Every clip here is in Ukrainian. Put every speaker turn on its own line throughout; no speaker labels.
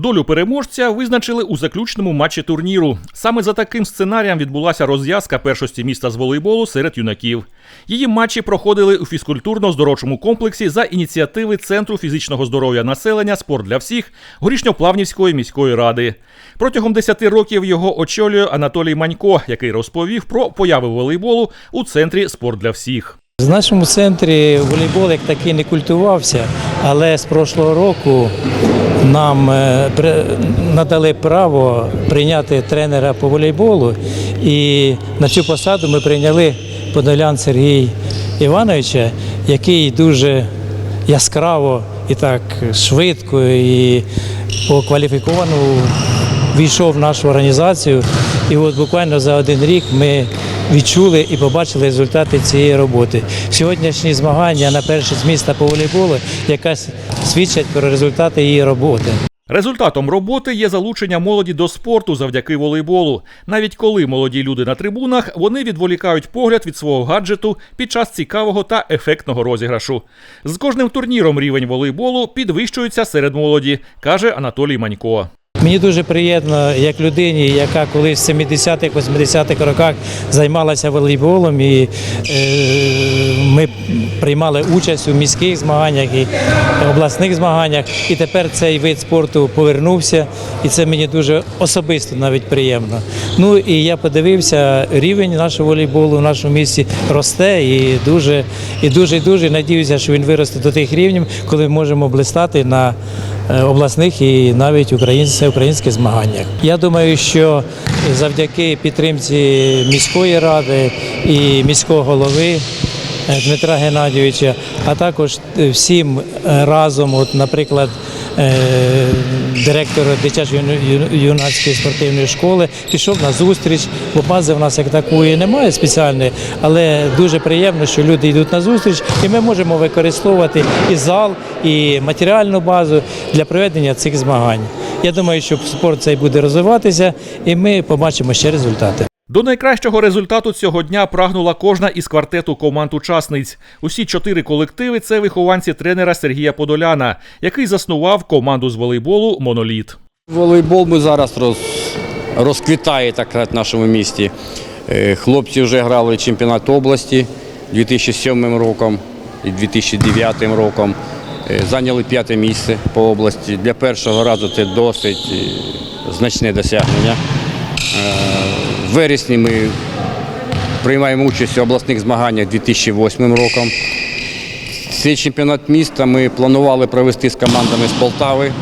Долю переможця визначили у заключному матчі турніру. Саме за таким сценарієм відбулася розв'язка першості міста з волейболу серед юнаків. Її матчі проходили у фізкультурно-здоровчому комплексі за ініціативи Центру фізичного здоров'я населення Спорт для всіх Горішньоплавнівської міської ради. Протягом 10 років його очолює Анатолій Манько, який розповів про появи волейболу у центрі Спорт для всіх.
В нашому центрі волейбол як такий не культувався, але з прошлого року нам е, надали право прийняти тренера по волейболу. І на цю посаду ми прийняли Подолян Сергія Івановича, який дуже яскраво і так швидко і по кваліфікованому війшов в нашу організацію. І от буквально за один рік ми відчули і побачили результати цієї роботи. Сьогоднішні змагання на першість міста по волейболу якраз свідчать про результати її роботи.
Результатом роботи є залучення молоді до спорту завдяки волейболу. Навіть коли молоді люди на трибунах, вони відволікають погляд від свого гаджету під час цікавого та ефектного розіграшу. З кожним турніром рівень волейболу підвищується серед молоді, каже Анатолій Манько.
Мені дуже приємно, як людині, яка колись в 70-х, 80-х роках займалася волейболом, і е, ми приймали участь у міських змаганнях і обласних змаганнях. І тепер цей вид спорту повернувся, і це мені дуже особисто навіть приємно. Ну і я подивився, рівень нашого волейболу в нашому місті росте і дуже, і дуже, дуже надіюся, що він виросте до тих рівнів, коли ми можемо блистати на обласних і навіть українських змаганнях. Я думаю, що завдяки підтримці міської ради і міського голови. Е, Дмитра Геннадійовича, а також е, всім е, разом, от, наприклад, директор дитячо-юнацької спортивної школи пішов на зустріч, бо бази в нас як такої немає спеціальної, але дуже приємно, що люди йдуть на зустріч, і ми можемо використовувати і зал, і матеріальну базу для проведення цих змагань. Я думаю, що спорт цей буде розвиватися, і ми побачимо ще результати.
До найкращого результату цього дня прагнула кожна із квартету команд учасниць. Усі чотири колективи це вихованці тренера Сергія Подоляна, який заснував команду з волейболу Моноліт.
Волейбол ми зараз роз, розквітає так в нашому місті. Е, Хлопці вже грали чемпіонат області 2007 роком і 2009 роком. Е, Зайняли п'яте місце по області. Для першого разу це досить е, значне досягнення. В вересні ми приймаємо участь у обласних змаганнях 2008 роком. Цей чемпіонат міста ми планували провести з командами з Полтави.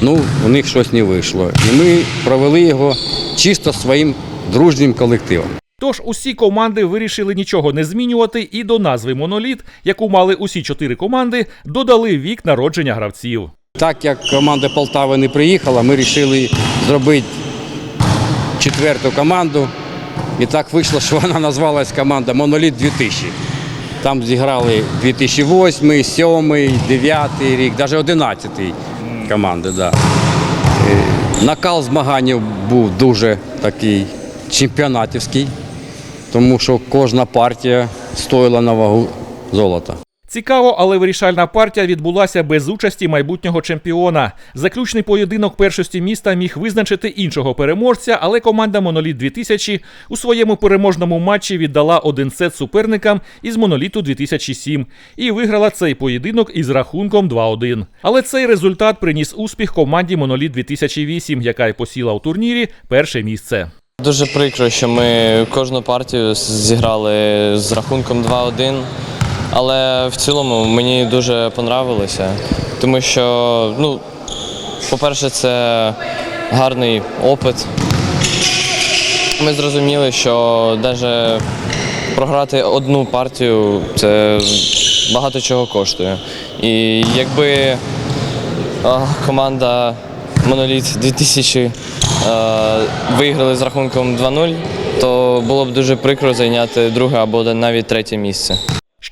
Ну, у них щось не вийшло. І ми провели його чисто своїм дружнім колективом.
Тож усі команди вирішили нічого не змінювати, і до назви Моноліт, яку мали усі чотири команди, додали вік народження гравців.
Так як команда Полтави не приїхала, ми вирішили зробити четверту команду. І так вийшло, що вона назвалась команда Моноліт 2000. Там зіграли 2008, 2007, 2009 рік, навіть 11 команди. Да. Е, Накал змагань був дуже такий чемпіонатівський, тому що кожна партія стоїла на вагу золота.
Цікаво, але вирішальна партія відбулася без участі майбутнього чемпіона. Заключний поєдинок першості міста міг визначити іншого переможця, але команда Моноліт 2000 у своєму переможному матчі віддала один сет суперникам із Моноліту 2007 і виграла цей поєдинок із рахунком 2-1. Але цей результат приніс успіх команді Моноліт 2008, яка й посіла у турнірі перше місце.
Дуже прикро, що ми кожну партію зіграли з рахунком 2-1. Але в цілому мені дуже понравилося, тому що, ну, по-перше, це гарний опит. Ми зрозуміли, що навіть програти одну партію це багато чого коштує. І якби команда Моноліт 2000 е, виграли з рахунком 2-0, то було б дуже прикро зайняти друге або навіть третє місце.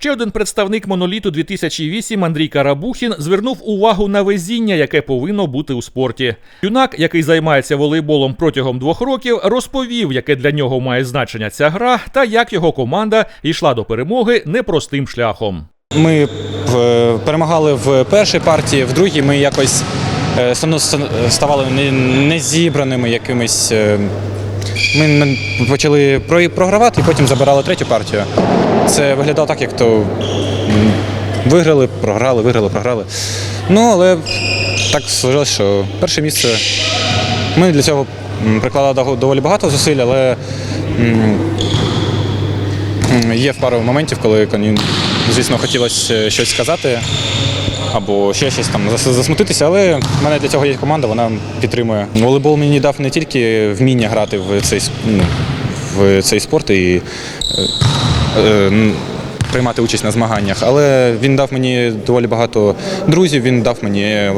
Ще один представник моноліту 2008 Андрій Карабухін звернув увагу на везіння, яке повинно бути у спорті. Юнак, який займається волейболом протягом двох років, розповів, яке для нього має значення ця гра, та як його команда йшла до перемоги непростим шляхом.
Ми е, перемагали в першій партії, в другій ми якось е, ставали не- незібраними якимись. е, Ми почали програвати і потім забирали третю партію. Це виглядало так, як то виграли, програли, виграли, програли. Ну, але так сложилось, що перше місце. Ми для цього прикладали доволі багато зусиль, але є в пару моментів, коли, звісно, хотілося щось сказати або ще щось там зас- засмутитися, але в мене для цього є команда, вона підтримує. Волейбол мені дав не тільки вміння грати в цей, ну, в цей спорт і е, е, приймати участь на змаганнях, але він дав мені доволі багато друзів, він дав мені е,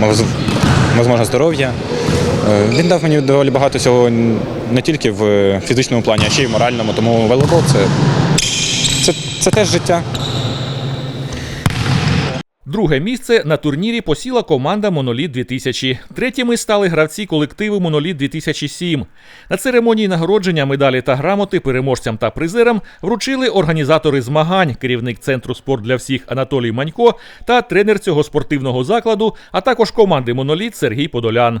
можливо, здоров'я. Він дав мені доволі багато цього не тільки в фізичному плані, а ще й в моральному. Тому це, це теж життя.
Друге місце на турнірі посіла команда Моноліт 2000. Третіми стали гравці колективу Моноліт 2007. На церемонії нагородження медалі та грамоти переможцям та призерам вручили організатори змагань, керівник центру спорт для всіх Анатолій Манько та тренер цього спортивного закладу, а також команди Моноліт Сергій Подолян.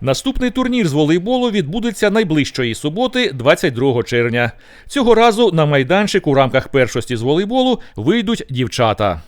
Наступний турнір з волейболу відбудеться найближчої суботи, 22 червня. Цього разу на майданчик у рамках першості з волейболу вийдуть дівчата.